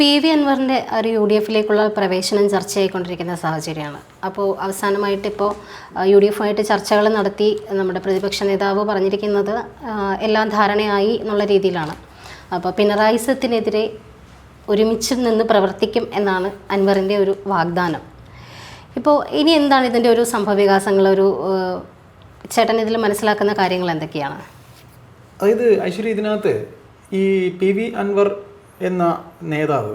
P V അൻവറിന്റെ ഒരു U D എഫിലേക്കുള്ള പ്രവേശനം ചർച്ചയായിക്കൊണ്ടിരിക്കുന്ന സാഹചര്യമാണ്. അപ്പോൾ അവസാനമായിട്ട് ഇപ്പോൾ യു ഡി എഫുമായിട്ട് ചർച്ചകൾ നടത്തി നമ്മുടെ പ്രതിപക്ഷ നേതാവ് പറഞ്ഞിരിക്കുന്നത് എല്ലാം ധാരണയായി എന്നുള്ള രീതിയിലാണ്. അപ്പോൾ പിണറായി സത്തിനെതിരെ ഒരുമിച്ച് നിന്ന് പ്രവർത്തിക്കും എന്നാണ് അൻവറിന്റെ ഒരു വാഗ്ദാനം. ഇപ്പോൾ ഇനി എന്താണ് ഇതിന്റെ ഒരു സംഭവവികാസങ്ങൾ? ഒരു ചേട്ടൻ ഇതിൽ മനസ്സിലാക്കുന്ന കാര്യങ്ങൾ എന്തൊക്കെയാണ്? അതായത് ഐശ്വര്യ ഇതിനകത്ത് ഈ പി വി അൻവർ എന്ന നേതാവ്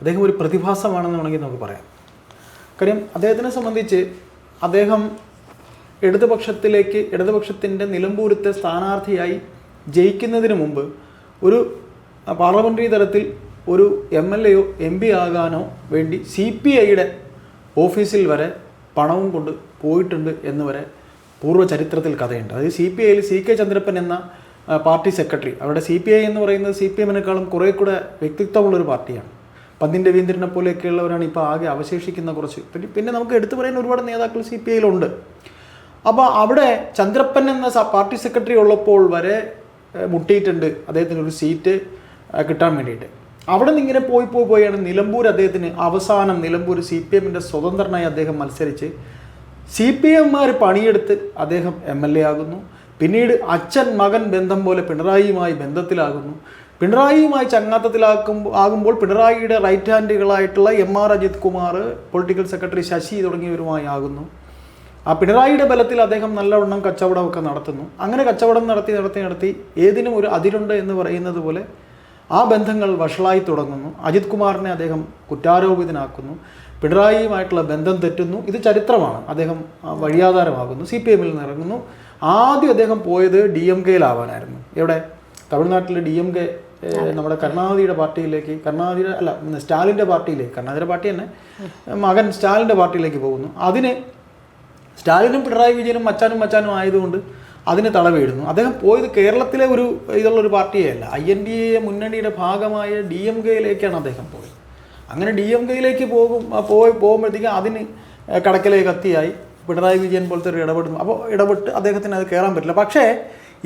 അദ്ദേഹം ഒരു പ്രതിഭാസമാണെന്ന് വേണമെങ്കിൽ നമുക്ക് പറയാം. കാര്യം അദ്ദേഹത്തിനെ സംബന്ധിച്ച് അദ്ദേഹം ഇടതുപക്ഷത്തിലേക്ക് ഇടതുപക്ഷത്തിന്റെ നിലമ്പൂരത്തെ സ്ഥാനാർത്ഥിയായി ജയിക്കുന്നതിന് മുമ്പ് ഒരു പാർലമെന്ററി തലത്തിൽ ഒരു എം എൽ എയോ എം പി ആകാനോ വേണ്ടി സി പി ഐയുടെ ഓഫീസിൽ വരെ പണവും കൊണ്ട് പോയിട്ടുണ്ട് എന്ന് വരെ പൂർവ ചരിത്രത്തിൽ കഥയുണ്ട്. അതായത് സി പി ഐയിൽ സി കെ ചന്ദ്രപ്പൻ എന്ന പാർട്ടി സെക്രട്ടറി. അവിടെ സി പി ഐ എന്ന് പറയുന്നത് സി പി എമ്മിനേക്കാളും കുറേ കൂടെ വ്യക്തിത്വമുള്ളൊരു പാർട്ടിയാണ്. പന്തിൻ രവീന്ദ്രനെ പോലെയൊക്കെയുള്ളവരാണ് ഇപ്പോൾ ആകെ അവശേഷിക്കുന്ന കുറച്ച്. പിന്നെ നമുക്ക് എടുത്തു പറയുന്ന ഒരുപാട് നേതാക്കൾ സി പി ഐയിലുണ്ട്. അപ്പോൾ അവിടെ ചന്ദ്രപ്പൻ എന്ന പാർട്ടി സെക്രട്ടറി ഉള്ളപ്പോൾ വരെ മുട്ടിയിട്ടുണ്ട് അദ്ദേഹത്തിന് ഒരു സീറ്റ് കിട്ടാൻ വേണ്ടിയിട്ട്. അവിടെ നിന്ന് ഇങ്ങനെ പോയി പോയി പോയാണ് നിലമ്പൂർ അദ്ദേഹത്തിന് അവസാനം നിലമ്പൂർ സി പി എമ്മിന്റെ സ്വതന്ത്രനായി അദ്ദേഹം മത്സരിച്ച് സി പി എമ്മാർ പണിയെടുത്ത് അദ്ദേഹം എം എൽ എ ആകുന്നു. പിന്നീട് അച്ഛൻ മകൻ ബന്ധം പോലെ പിണറായിയുമായി ബന്ധത്തിലാകുന്നു. പിണറായിയുമായി ചങ്ങാത്തത്തിലാക്കുമ്പോൾ ആകുമ്പോൾ പിണറായിയുടെ right ഹാൻഡുകളായിട്ടുള്ള M R Ajith Kumar political secretary Sasi തുടങ്ങിയവരുമായി ആകുന്നു. ആ പിണറായിയുടെ ബലത്തിൽ അദ്ദേഹം നല്ലവണ്ണം കച്ചവടമൊക്കെ നടത്തുന്നു. അങ്ങനെ കച്ചവടം നടത്തി നടത്തി നടത്തി ഏതിനും ഒരു അതിരുണ്ട് എന്ന് പറയുന്നത് പോലെ ആ ബന്ധങ്ങൾ വഷളായി തുടങ്ങുന്നു. അജിത് കുമാറിനെ അദ്ദേഹം കുറ്റാരോപിതനാക്കുന്നു. പിണറായിയുമായിട്ടുള്ള ബന്ധം തെറ്റുന്നു. ഇത് ചരിത്രമാണ്. അദ്ദേഹം വഴിയാധാരമാകുന്നു. സി പി എമ്മിൽ നിന്ന് ഇറങ്ങുന്നു. ആദ്യം അദ്ദേഹം പോയത് ഡി എം കെയിലാവാനായിരുന്നു എവിടെ? തമിഴ്നാട്ടിൽ ഡി എം കെ നമ്മുടെ കരുണാനിധിയുടെ പാർട്ടിയിലേക്ക് കരുണാനിധിയുടെ അല്ല സ്റ്റാലിന്റെ പാർട്ടിയിലേക്ക് കരുണാനിധിയുടെ പാർട്ടി തന്നെ മകൻ സ്റ്റാലിന്റെ പാർട്ടിയിലേക്ക് പോകുന്നു. അതിന് സ്റ്റാലിനും പിണറായി വിജയനും മച്ചാനും മച്ചാനും ആയതുകൊണ്ട് അതിന് തടവിടുന്നു. അദ്ദേഹം പോയത് കേരളത്തിലെ ഒരു ഇതുള്ള ഒരു പാർട്ടിയല്ല ഐ എൻ ഡി എ മുന്നണിയുടെ ഭാഗമായ ഡി എം കെയിലേക്കാണ് അദ്ദേഹം പോയത്. അങ്ങനെ ഡി എം കെയിലേക്ക് പോകും പോയി പോകുമ്പോഴത്തേക്കും അതിന് കടക്കലെ കത്തിയായി. പിണറായി വിജയൻ പോലത്തെ ഒരു ഇടപെടും. അപ്പോൾ ഇടപെട്ട് അദ്ദേഹത്തിന് അത് കയറാൻ പറ്റില്ല. പക്ഷേ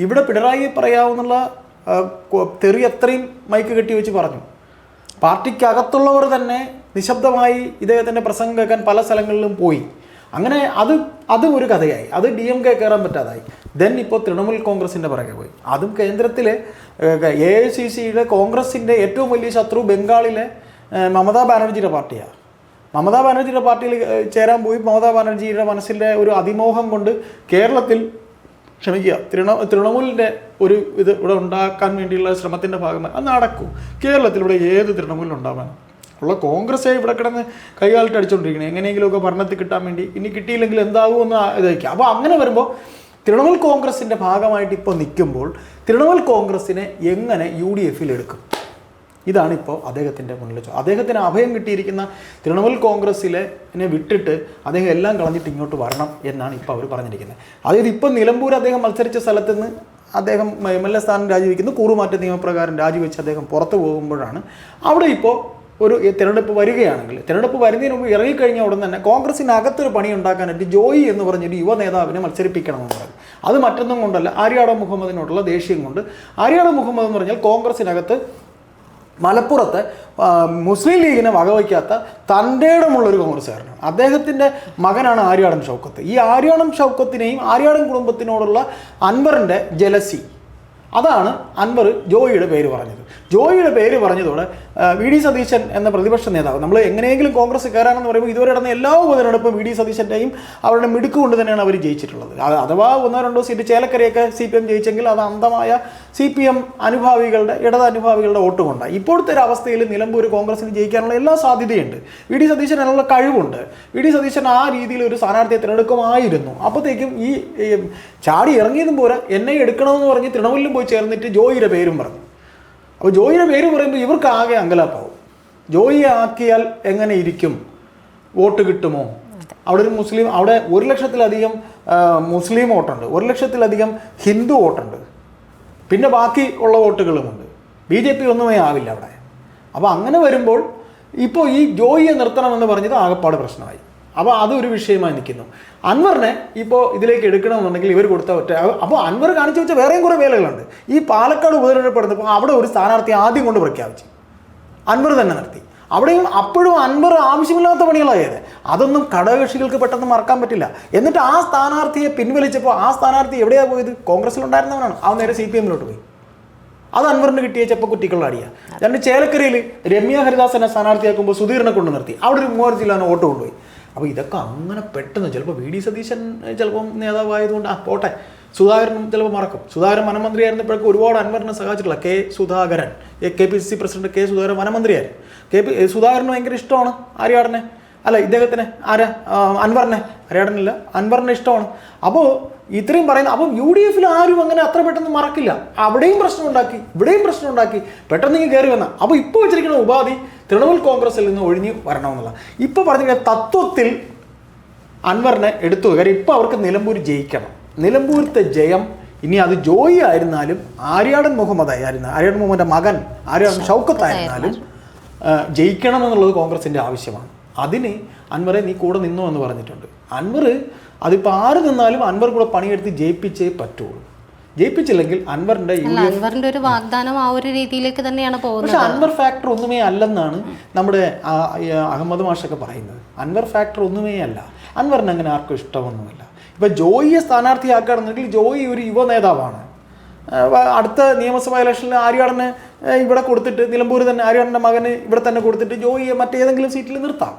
ഇവിടെ പിണറായി പറയാവുന്ന തെറി അത്രയും മൈക്ക് കെട്ടി വെച്ച് പറഞ്ഞു. പാർട്ടിക്കകത്തുള്ളവർ തന്നെ നിശബ്ദമായി ഇദ്ദേഹത്തിന്റെ പ്രസംഗം കേൾക്കാൻ പല സ്ഥലങ്ങളിലും പോയി. അങ്ങനെ അത് അതും ഒരു കഥയായി. അത് ഡി എം കെ കയറാൻ പറ്റാതായി. ദെൻ ഇപ്പോൾ തൃണമൂൽ കോൺഗ്രസിന്റെ പുറകെ പോയി. അതും കേന്ദ്രത്തിലെ എ ഐ സി സിയുടെ കോൺഗ്രസിന്റെ ഏറ്റവും വലിയ ശത്രു ബംഗാളിലെ മമതാ ബാനർജിയുടെ പാർട്ടിയാണ് മമതാ ബാനർജിയുടെ പാർട്ടിയിൽ ചേരാൻ പോയി മമതാ ബാനർജിയുടെ മനസ്സിന്റെ ഒരു അതിമോഹം കൊണ്ട് കേരളത്തിൽ ക്ഷമിക്കുക തൃണ തൃണമൂലിന്റെ ഒരു ഇത് ഇവിടെ ഉണ്ടാക്കാൻ വേണ്ടിയുള്ള ശ്രമത്തിന്റെ ഭാഗമായി അത് നടക്കും. ഇവിടെ ഏത് തൃണമൂലിൽ ഉണ്ടാവാൻ? ഉള്ള കോൺഗ്രസ്സേ ഇവിടെ കിടന്ന് കൈകാലിട്ട് അടിച്ചുകൊണ്ടിരിക്കണേ എങ്ങനെയെങ്കിലുമൊക്കെ ഭരണത്തിൽ കിട്ടാൻ വേണ്ടി ഇനി കിട്ടിയില്ലെങ്കിൽ എന്താകുമെന്ന് ഇതായിരിക്കും. അപ്പോൾ അങ്ങനെ വരുമ്പോൾ തൃണമൂൽ കോൺഗ്രസിന്റെ ഭാഗമായിട്ട് ഇപ്പോൾ നിൽക്കുമ്പോൾ തൃണമൂൽ കോൺഗ്രസിനെ എങ്ങനെ യു ഡി എഫിൽ എടുക്കും? ഇതാണ് ഇപ്പോൾ അദ്ദേഹത്തിന്റെ മുന്നിൽ അദ്ദേഹത്തിന് അഭയം കിട്ടിയിരിക്കുന്ന തൃണമൂൽ കോൺഗ്രസ്സിലെ വിട്ടിട്ട് അദ്ദേഹം എല്ലാം കളഞ്ഞിട്ട് ഇങ്ങോട്ട് വരണം എന്നാണ് ഇപ്പോൾ അവർ പറഞ്ഞിരിക്കുന്നത്. അതായത് ഇപ്പോൾ നിലമ്പൂർ അദ്ദേഹം മത്സരിച്ച സ്ഥലത്ത് നിന്ന് അദ്ദേഹം എം എൽ എ സ്ഥാനം രാജിവെക്കുന്നു. കൂറുമാറ്റ നിയമപ്രകാരം രാജിവെച്ച് അദ്ദേഹം പുറത്തു പോകുമ്പോഴാണ്. അവിടെ ഇപ്പോൾ ഒരു തിരഞ്ഞെടുപ്പ് വരികയാണെങ്കിൽ തിരഞ്ഞെടുപ്പ് വരുന്നതിന് മുമ്പ് ഇറങ്ങിക്കഴിഞ്ഞ ഉടൻ തന്നെ കോൺഗ്രസിനകത്തൊരു പണി ഉണ്ടാക്കാനായിട്ട് ജോയി എന്ന് പറഞ്ഞൊരു യുവ നേതാവിനെ മത്സരിപ്പിക്കണമെന്ന് പറഞ്ഞു അത് മറ്റൊന്നും കൊണ്ടല്ല ആര്യാട മുഹമ്മദിനോടുള്ള ദേഷ്യം കൊണ്ട്. ആര്യാട മുഹമ്മദ് എന്ന് പറഞ്ഞാൽ കോൺഗ്രസിനകത്ത് മലപ്പുറത്ത് മുസ്ലിം ലീഗിനെ വകവയ്ക്കാത്ത തന്റെ ഇടമുള്ളൊരു കോൺഗ്രസ്സുകാരനാണ്. അദ്ദേഹത്തിന്റെ മകനാണ് ആര്യാടൻ ഷൗക്കത്ത്. ഈ ആര്യാടൻ ഷൗക്കത്തിനെയും ആര്യാടൻ കുടുംബത്തിനോടുള്ള അൻവറിന്റെ ജലസി. അതാണ് അൻവർ ജോയിയുടെ പേര് പറഞ്ഞത്. ജോയിയുടെ പേര് പറഞ്ഞതോടെ വി ഡി സതീശൻ എന്ന പ്രതിപക്ഷ നേതാവ് നമ്മൾ എങ്ങനെയെങ്കിലും കോൺഗ്രസ് കയറാനെന്ന് പറയുമ്പോൾ ഇതുവരെ നടന്ന എല്ലാ ഉപതെരഞ്ഞെടുപ്പും വി ഡി സതീശന്റെയും അവരുടെ മിടുക്ക് കൊണ്ട് തന്നെയാണ് അവർ ജയിച്ചിട്ടുള്ളത്. അഥവാ ഒന്നോ രണ്ടോ സീറ്റ് ചേലക്കരയൊക്കെ സി പി എം ജയിച്ചെങ്കിൽ അത് അന്ധമായ സി പി എം അനുഭാവികളുടെ ഇടത് അനുഭാവികളുടെ വോട്ട് ഇപ്പോഴത്തെ ഒരു അവസ്ഥയിൽ നിലമ്പൂർ കോൺഗ്രസിന് ജയിക്കാനുള്ള എല്ലാ സാധ്യതയുണ്ട്. വി ഡി സതീശൻ അതിനുള്ള കഴിവുണ്ട്. വി ഡി സതീശൻ ആ രീതിയിൽ ഒരു സ്ഥാനാർത്ഥിയെ തിരഞ്ഞെടുക്കുമായിരുന്നു. അപ്പോഴത്തേക്കും ഈ ചാടി ഇറങ്ങിയതും പോരാ എന്നെ എടുക്കണമെന്ന് പറഞ്ഞ് തൃണമൂലിലും പോയി ചേർന്നിട്ട് ജോയിയുടെ പേരും പറഞ്ഞു. അപ്പോൾ ജോയിയുടെ പേര് പറയുമ്പോൾ ഇവർക്ക് ആകെ അങ്കലാപ്പാവും. ജോയിയെ ആക്കിയാൽ എങ്ങനെ ഇരിക്കും? വോട്ട് കിട്ടുമോ? അവിടെ ഒരു മുസ്ലിം അവിടെ ഒരു ലക്ഷത്തിലധികം മുസ്ലിം വോട്ടുണ്ട്. ഒരു ലക്ഷത്തിലധികം ഹിന്ദു വോട്ടുണ്ട്. പിന്നെ ബാക്കി ഉള്ള വോട്ടുകളുമുണ്ട്. ബി ജെ പി ഒന്നുമേ ആവില്ല അവിടെ. അപ്പോൾ അങ്ങനെ വരുമ്പോൾ ഇപ്പോൾ ഈ ജോയിയെ നിർത്തണമെന്ന് പറഞ്ഞത് ആകപ്പാട് പ്രശ്നമായി. അപ്പോൾ അതൊരു വിഷയമായി നിൽക്കുന്നു. അൻവറിനെ ഇപ്പോൾ ഇതിലേക്ക് എടുക്കണമെന്നുണ്ടെങ്കിൽ ഇവർ കൊടുത്ത ഒറ്റ അപ്പോൾ അൻവർ കാണിച്ചു വെച്ച വേറെയും കുറേ വേലകളുണ്ട്. ഈ പാലക്കാട് ഉപതെരഞ്ഞെടുപ്പെടുന്നപ്പോൾ അവിടെ ഒരു സ്ഥാനാർത്ഥി ആദ്യം കൊണ്ട് പ്രഖ്യാപിച്ചു. അൻവർ തന്നെ നിർത്തി. അവിടെയും അപ്പോഴും അൻവർ ആവശ്യമില്ലാത്ത പണികളായത് അതൊന്നും ഘടകകക്ഷികൾക്ക് പെട്ടെന്ന് മറക്കാൻ പറ്റില്ല. എന്നിട്ട് ആ സ്ഥാനാർത്ഥിയെ പിൻവലിച്ചപ്പോൾ ആ സ്ഥാനാർത്ഥി എവിടെയാണ് പോയത്? കോൺഗ്രസിലുണ്ടായിരുന്നവനാണ്? അവൻ നേരെ സി പി എമ്മിലോട്ട് പോയി. അത് അൻവറിന് കിട്ടിയ ചെപ്പക്കുറ്റിക്കുള്ള അടിയ. രണ്ട് ചേലക്കരയിൽ രമ്യ ഹരിദാസനെ സ്ഥാനാർത്ഥിയാക്കുമ്പോൾ സുധീറിനെ കൊണ്ട് നിർത്തി. അവിടെ ഒരു മൂവായിരം ജില്ലാനെ വോട്ട് കൊണ്ടുപോയി. അപ്പോൾ ഇതൊക്കെ അങ്ങനെ പെട്ടെന്ന് ചിലപ്പോൾ വി ഡി സതീശൻ ചിലപ്പം നേതാവായതുകൊണ്ട് ആ പോട്ടെ. സുധാകരനും ചിലപ്പോൾ മറക്കും. സുധാകരൻ വനമന്ത്രിയായിരുന്നപ്പോഴൊക്കെ ഒരുപാട് അൻവറിനെ സഹായിച്ചിട്ടുള്ള K Sudhakaran. K P C president K Sudhakaran വനമന്ത്രിയായിരുന്നു K P സുധാകരന് ഭയങ്കര ഇഷ്ടമാണ് ആര്യാടനെ. അല്ല ഇദ്ദേഹത്തിന് ആരാ അൻവറിനെ. ആര്യാടനില്ല അൻവറിനെ ഇഷ്ടമാണ്. അപ്പോൾ ഇത്രയും പറയുന്ന അപ്പം യു ഡി എഫിൽ ആരും അങ്ങനെ അത്ര പെട്ടെന്ന് മറക്കില്ല. അവിടെയും പ്രശ്നം ഉണ്ടാക്കി ഇവിടെയും പ്രശ്നം ഉണ്ടാക്കി. പെട്ടെന്ന് ഇങ്ങനെ കയറി വന്ന. അപ്പോൾ ഇപ്പോൾ വെച്ചിരിക്കുന്ന ഉപാധി തൃണമൂൽ കോൺഗ്രസിൽ നിന്ന് ഒഴിഞ്ഞ് വരണമെന്നുള്ള ഇപ്പോൾ പറഞ്ഞിരിക്കുന്ന തത്വത്തിൽ അൻവറിനെ എടുത്തു കാര്യം ഇപ്പോൾ അവർക്ക് നിലമ്പൂർ ജയിക്കണം. നിലമ്പൂരത്തെ ജയം ഇനി അത് ജോയി ആയിരുന്നാലും ആര്യാടൻ മുഹമ്മദ് ആയിരുന്നു ആര്യാടൻ മുഹമ്മദിന്റെ മകൻ ആര്യാടൻ ഷൗക്കത്ത് ആയിരുന്നാലും. ആ, ജയിക്കണം എന്നുള്ളത് കോൺഗ്രസിന്റെ ആവശ്യമാണ്. അതിന് അൻവറെ നീ കൂടെ നിന്നു എന്ന് പറഞ്ഞിട്ടുണ്ട്. അൻവർ അതിപ്പോൾ ആര് നിന്നാലും അൻവർ കൂടെ പണിയെടുത്ത് ജയിപ്പിച്ചേ പറ്റുള്ളൂ. ജയിപ്പിച്ചില്ലെങ്കിൽ അൻവറിന്റെ അൻവറിന്റെ ഒരു വാഗ്ദാനം ആ ഒരു രീതിയിലേക്ക് തന്നെയാണ് പോകുന്നത്. പക്ഷെ അൻവർ ഫാക്ടർ ഒന്നുമേ അല്ലെന്നാണ് നമ്മുടെ അഹമ്മദ് മാഷൊക്കെ പറയുന്നത്. അൻവർ ഫാക്ടർ ഒന്നുമേ അല്ല. അൻവറിന് അങ്ങനെ ആർക്കും ഇഷ്ടമൊന്നുമില്ല. ഇപ്പൊ ജോയിയെ സ്ഥാനാർത്ഥിയാക്കുകയാണെന്നുണ്ടെങ്കിൽ ജോയി ഒരു യുവ നേതാവാണ്. അടുത്ത നിയമസഭാ ഇലക്ഷനിൽ ആര്യാടന് ഇവിടെ കൊടുത്തിട്ട് നിലമ്പൂർ തന്നെ ആര്യാടന്റെ മകന് ഇവിടെ തന്നെ കൊടുത്തിട്ട് ജോയിയെ മറ്റേതെങ്കിലും സീറ്റിൽ നിർത്താം.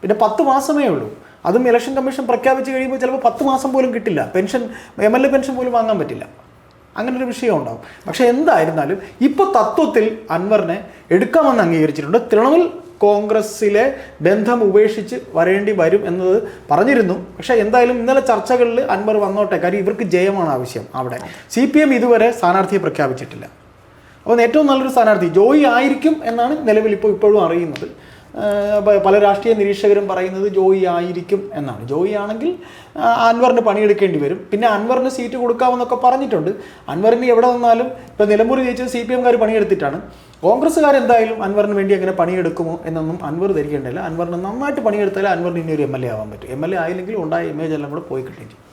പിന്നെ പത്ത് മാസമേ ഉള്ളൂ. അതും ഇലക്ഷൻ കമ്മീഷൻ പ്രഖ്യാപിച്ച് കഴിയുമ്പോൾ ചിലപ്പോൾ പത്ത് മാസം പോലും കിട്ടില്ല. Pension M L A pension പോലും വാങ്ങാൻ പറ്റില്ല. അങ്ങനെ ഒരു വിഷയം ഉണ്ടാവും. പക്ഷേ എന്തായിരുന്നാലും ഇപ്പോൾ തത്വത്തിൽ അൻവറിനെ എടുക്കാമെന്ന് അംഗീകരിച്ചിട്ടുണ്ട്. തൃണമൂൽ കോൺഗ്രസ്സിലെ ബന്ധം ഉപേക്ഷിച്ച് വരേണ്ടി വരും എന്നത് പറഞ്ഞിരുന്നു. പക്ഷെ എന്തായാലും ഇന്നലെ ചർച്ചകളിൽ അൻവർ വന്നോട്ടെ. കാര്യം ഇവർക്ക് ജയമാണ് ആവശ്യം അവിടെ. സി പി എം ഇതുവരെ സ്ഥാനാർത്ഥിയെ പ്രഖ്യാപിച്ചിട്ടില്ല. അപ്പോൾ ഏറ്റവും നല്ലൊരു സ്ഥാനാർത്ഥി ജോയി ആയിരിക്കും എന്നാണ് നിലവിൽ ഇപ്പോൾ ഇപ്പോഴും അറിയുന്നത്. പല രാഷ്ട്രീയ നിരീക്ഷകരും പറയുന്നത് ജോയി ആയിരിക്കും എന്നാണ്. ജോയി ആണെങ്കിൽ അൻവറിന് പണിയെടുക്കേണ്ടി വരും. പിന്നെ അൻവറിന് സീറ്റ് കൊടുക്കാമെന്നൊക്കെ പറഞ്ഞിട്ടുണ്ട്. അൻവറിന് എവിടെ നിന്നാലും ഇപ്പോൾ നിലമ്പൂർ ജയിച്ചത് സി പി എംകാർ പണിയെടുത്തിട്ടാണ്. കോൺഗ്രസ്സുകാർ എന്തായാലും അൻവറിന് വേണ്ടി അങ്ങനെ പണിയെടുക്കുമോ എന്നൊന്നും അൻവർ ധരിക്കേണ്ടതില്ല. അൻവറിന് നന്നായിട്ട് പണിയെടുത്താലേ അൻവറിന് ഇനി ഒരു എം എൽ എ ആവാൻ പറ്റും. എം എൽ എ ആയില്ലെങ്കിൽ ഉണ്ടായ ഇമേജ് എല്ലാം കൂടെ പോയി ചെയ്യും.